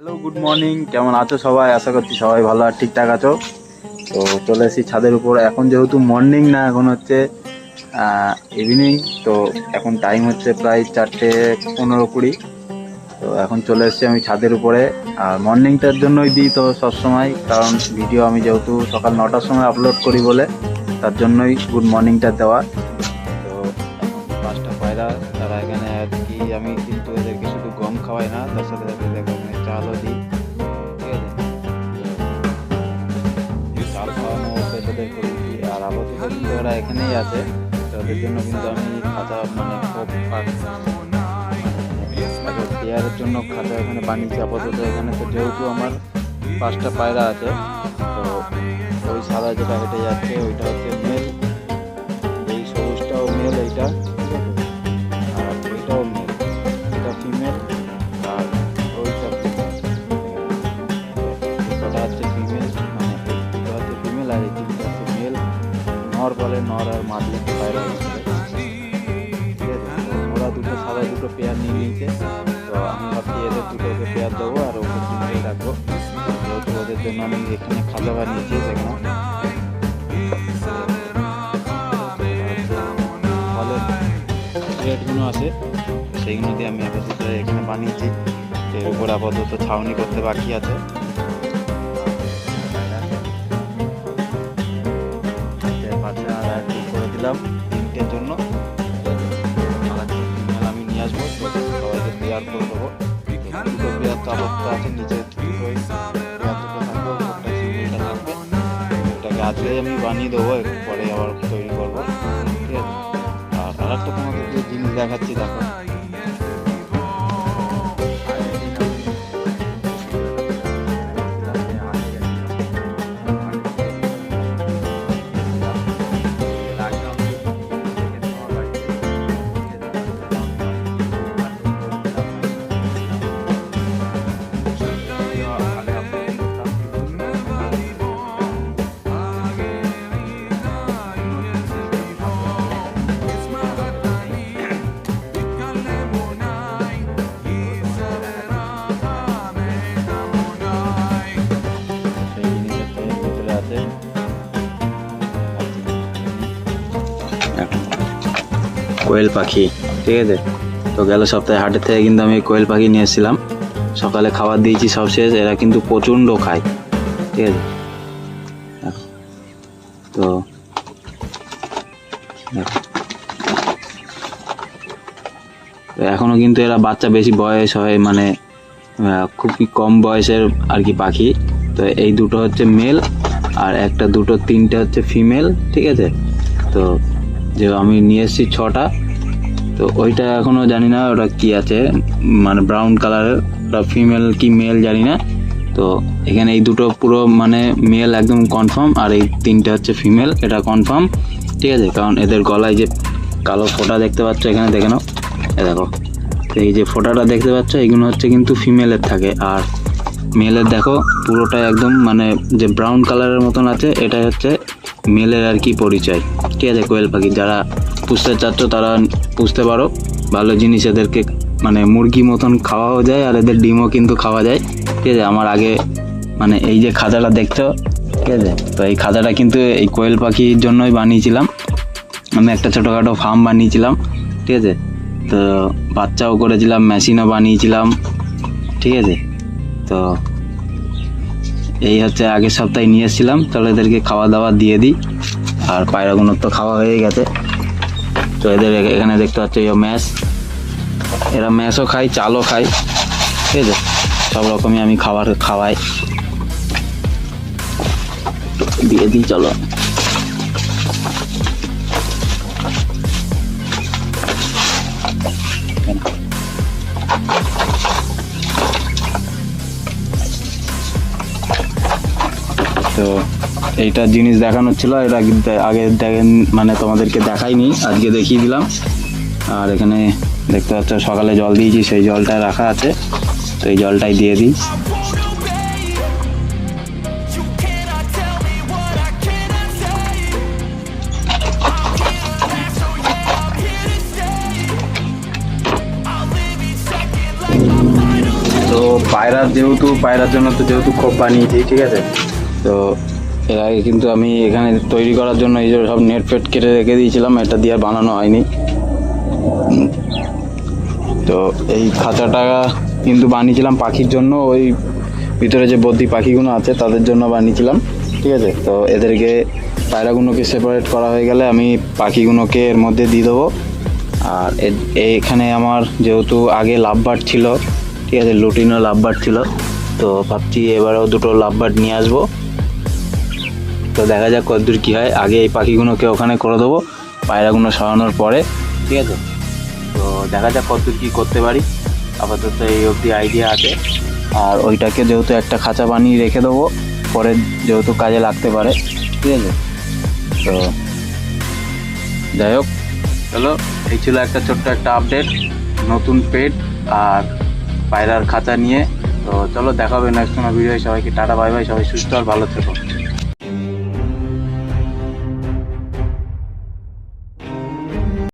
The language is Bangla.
হ্যালো গুড মর্নিং কেমন আছো সবাই? আশা করছি সবাই ভালো আর ঠিকঠাক আছো। তো চলে এসেছি ছাদের উপর। এখন যেহেতু মর্নিং না, এখন হচ্ছে ইভিনিং তো এখন টাইম হচ্ছে প্রায় চারটে পনেরো কুড়ি। তো এখন চলে এসেছি আমি ছাদের উপরে। আর মর্নিংটার জন্যই দিই তো সবসময়, কারণ ভিডিও আমি যেহেতু সকাল নটার সময় আপলোড করি বলে, তার জন্যই গুড মর্নিংটা দেওয়া। তো পাঁচটা পায়রা তারা এখানে আর কি, আমি কিন্তু এদেরকে শুধু গম খাওয়াই না, তার সাথে খাওয়ানো অভ্যেস ওদের করে দিই আর আপাতত কিন্তু ওরা এখানেই আছে। তাদের জন্য কিন্তু আমি খাতা মানে খুব পেয়ারের জন্য খাতা এখানে বানিয়েছি। আপাতত এখানে তো যেহেতু আমার পাঁচটা পায়রা আছে, তো ওই সাদা যেটা হেঁটে যাচ্ছে ওইটা হচ্ছে মেল। এই সবুজটাও মেল, এইটা। নর আর মাদি পায়রা আছে তো ওরা দুটো সাদা দুটো পেয়ার নিয়ে নিয়েছে। তো আমি ভাবছি এদের দুটোকে পেয়ার দেবো আর ওকে তিনটেই রাখব। যেহেতু ওদের জন্য আমি এখানে খাতা বানিয়েছি দেখলাম ফলের রেটগুলো আছে, সেইগুলো দিয়ে আমি আপাতত এখানে বানিয়েছি। এর উপর আপাতত ছাউনি করতে বাকি আছে। পেয়ার তো আপাতত আছে নিচে দুটোই আমি বানিয়ে দেবো পরে আবার তৈরি করব। ঠিক আছে? আর আরেকটা তোমাদের যে জিনিস দেখাচ্ছি, দেখো। কোয়েল পাখি, ঠিক আছে? তো গেল সপ্তাহে হাটের থেকে কিন্তু আমি কোয়েল পাখি নিয়ে এসেছিলাম। সকালে খাবার দিয়েছি, সব শেষ, এরা কিন্তু প্রচণ্ড খায়, ঠিক আছে? তো এখনও কিন্তু এরা বাচ্চা বেশি বয়স হয় মানে খুবই কম বয়সের আর কি পাখি। তো এই দুটো হচ্ছে মেল আর একটা দুটো, তিনটে হচ্ছে ফিমেল ঠিক আছে? তো যে আমি নিয়ে এসেছি ছটা, তো ওইটা এখনও জানি না ওটা কি আছে মানে ব্রাউন কালারের ওটা ফিমেল কি মেল জানি না, তো এখানে এই দুটো পুরো মানে মেল একদম কনফার্ম আর এই তিনটে হচ্ছে ফিমেল এটা কনফার্ম ঠিক আছে? কারণ এদের গলায় যে কালো ফোঁটা দেখতে পাচ্ছ এখানে, দেখে নাও দেখো, তো এই যে ফোঁটাটা দেখতে পাচ্ছ, এগুলো হচ্ছে কিন্তু ফিমেলের থাকে, আর মেলের দেখো পুরোটা একদম মানে যে ব্রাউন কালারের মতন আছে, এটাই হচ্ছে মেলের আর কি পরিচয়। ঠিক আছে, কোয়েল পাখি, যারা পুষতে চাচ্ছ তারা পুষতে পারো। ভালো জিনিস এদেরকে মানে মুরগি মতন খাওয়াও যায় আর এদের ডিমও কিন্তু খাওয়া যায়। ঠিক আছে, আমার আগে মানে এই যে খাঁচাটা দেখছ, ঠিক আছে, তো এই খাঁচাটা কিন্তু এই কোয়েল পাখির জন্যই বানিয়েছিলাম। আমি একটা ছোটোখাটো ফার্ম বানিয়েছিলাম, ঠিক আছে, তো বাচ্চাও করেছিলাম মেশিনও বানিয়েছিলাম, ঠিক আছে, তো এই হচ্ছে আগের সপ্তাহে নিয়ে এসেছিলাম। তাহলে এদেরকে খাওয়া দাওয়া দিয়ে দিই। আর পায়রাগুলোর তো খাওয়া হয়ে গেছে। তো এদের এখানে দেখতে পাচ্ছ এই ম্যাশ। এরা ম্যাশও খায়, চালও খায়। ঠিক আছে? সব রকমই আমি খাবার খাওয়াই। দিয়ে দিই, চলো। এইটা জিনিস দেখানোর ছিল এটা আগে দেখেন মানে তোমাদেরকে দেখাইনি, আজকে দেখিয়ে দিলাম। আর এখানে দেখতে পাচ্ছ, সকালে জল দিয়েছি, সেই জলটা রাখা আছে। তো এই জলটাই দিয়ে দিই. তো পায়রার যেহেতু, পায়রার জন্য তো যেহেতু খোপ বানিয়েছি ঠিক আছে? তো এর আগে কিন্তু আমি এখানে তৈরি করার জন্য এই যে সব নেট ফেট কেটে রেখে দিয়েছিলাম, এটা দিয়ে বানানো হয়নি। তো এই খাঁচাটা কিন্তু বানিয়েছিলাম পাখির জন্য, ওই ভিতরে যে বদ্যি পাখিগুলো আছে তাদের জন্য বানিয়েছিলাম, ঠিক আছে? তো এদেরকে পায়রাগুলোকে সেপারেট করা হয়ে গেলে আমি পাখিগুলোকে এর মধ্যে দিয়ে দেবো। আর এ- এইখানে আমার যেহেতু আগে লাভবার্ড ছিল, ঠিক আছে, লুটিনো লাভবার্ড ছিল, তো ভাবছি এবারেও দুটো লাভবার্ড নিয়ে আসব। তো দেখা যাক কতদূর কী হয়। আগে এই পাখিগুলোকে ওখানে করে দেবো, পায়রাগুলো সরানোর পরে, ঠিক আছে? তো দেখা যাক কতদূর কী করতে পারি। আপাতত এই অবধি আইডিয়া আছে। আর ওইটাকে যেহেতু একটা খাঁচা বানিয়ে রেখে দেবো, পরে যেহেতু কাজে লাগতে পারে, ঠিক আছে? তো যাই হোক, চলো, এই ছিল একটা ছোট্ট একটা আপডেট নতুন পেট আর পায়রার খাঁচা নিয়ে। তো চলো, দেখা হবে নেক্সট কোনো ভিডিও সবাইকে টাটা বাই বাই সবাই সুস্থ আর ভালো থেকো।